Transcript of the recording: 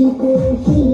খুশিতে